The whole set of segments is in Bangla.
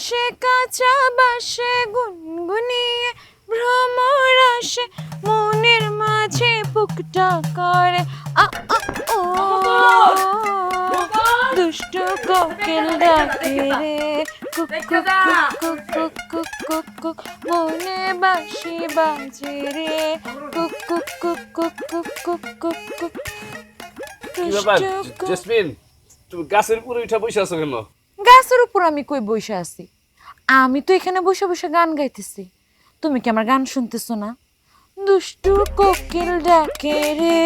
আসে কাঁচা বাসে গুনগুনিয়ে ভ্রমর আসে মনের মাঝে পুকটা করে আ আ ও দুষ্ট কোকিল ডাকে রে কুক কুক কুক কুক কুক কুক কুক মনে বাঁশি বাজে রে কুক কুক কুক কুক কুক কুক কুক কুক জেসমিন তুমি গাছের উপরে উঠা বসে আছো কেন গাছের উপর আমি কই বসে আছি? আমি তো এখানে বসে বসে গান গাইতেছি। তুমি কি আমার গান শুনতেছো না? দুষ্টু কোকিল ডাকে রে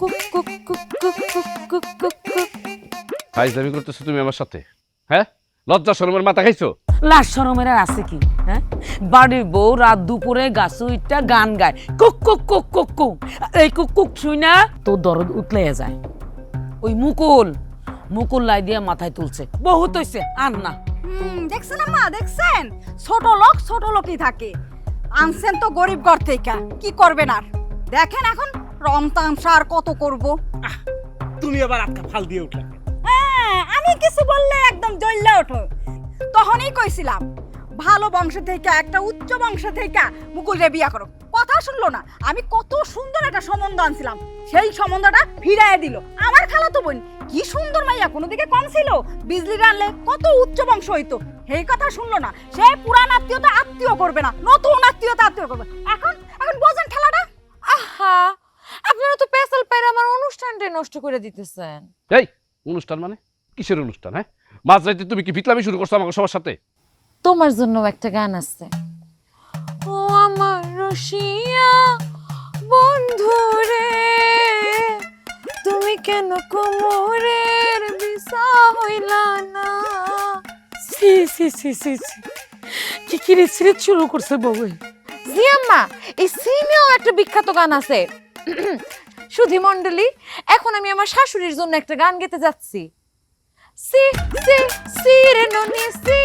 কুক কুক কুক কুক কুক কুক কুক কুক। ফাইজলামি করতেছো তুমি আমার সাথে? হ্যাঁ? লজ্জা শরমের মাথা খাইছো? লাশ শরমের আর আছে কি? হ্যাঁ? বাড়ির বউ রাত দুপুরে গাছ উইটা গান গায়। কুক কুক কুক কুক কুক। এই কুক কুক শুই না তোর দরদ উতলে যায়। ওই মুকুল মুকুল লাই দিয়ে মাথায় তুলছে। বহুত হইছে আর না হুম, দেখছেন আম্মা দেখছেন? ছোট লোক ছোট লোকই থাকে। আনছেন তো গরিব ঘর থেকে কি করবেন আর? দেখেন এখন রমতামসা আর কত করব। তুমি আবার আটকা ফাল দিয়ে উঠলে হ্যাঁ আমি কিছু বললে একদম জ্বললে ওঠো। তখনই কইছিলাম ভালো বংশ থেকে একটা উচ্চ বংশ থেকে মুকুল রে বিয়া করো। কথা শুনলো না। আমি কত সুন্দর একটা সম্বন্ধ আনছিলাম। সেই সম্বন্ধটা ফিরাইয়া দিল। আমার খালাতো বোন কি সুন্দর মাইয়া কোনো দিকে কম ছিল? বিজলি আনলে কত উচ্চ বংশ হইতো। সেই কথা শুনলো না। সে পুরান আত্মীয়তা আত্মীয় করবে না। নতুন আত্মীয়তা আত্মীয় করবে। এখন এখন বোঝেন খেলাটা? আহা! আপনারা তো পেশাল পাইরে আমার অনুষ্ঠানটাই নষ্ট করে দিতেছেন। এই অনুষ্ঠান মানে? কিসের অনুষ্ঠান হ্যাঁ? মাঝরাইতে তুমি কি ফিতলামি শুরু করছ আমাকে সবার সাথে? তোমার জন্য একটা গান আছে। আমার রসিয়া বন্ধু রে তুমি কেন কোমরের বিষা হইলা না? সি সি সি সি সি কি কি রে শুরু করছে বউ জিয়াম্মা এই সিনেও একটা বিখ্যাত গান আছে। সুধি মণ্ডলী এখন আমি আমার শাশুড়ির জন্য একটা গান গেতে যাচ্ছি। সি সি সি রে ননি সি।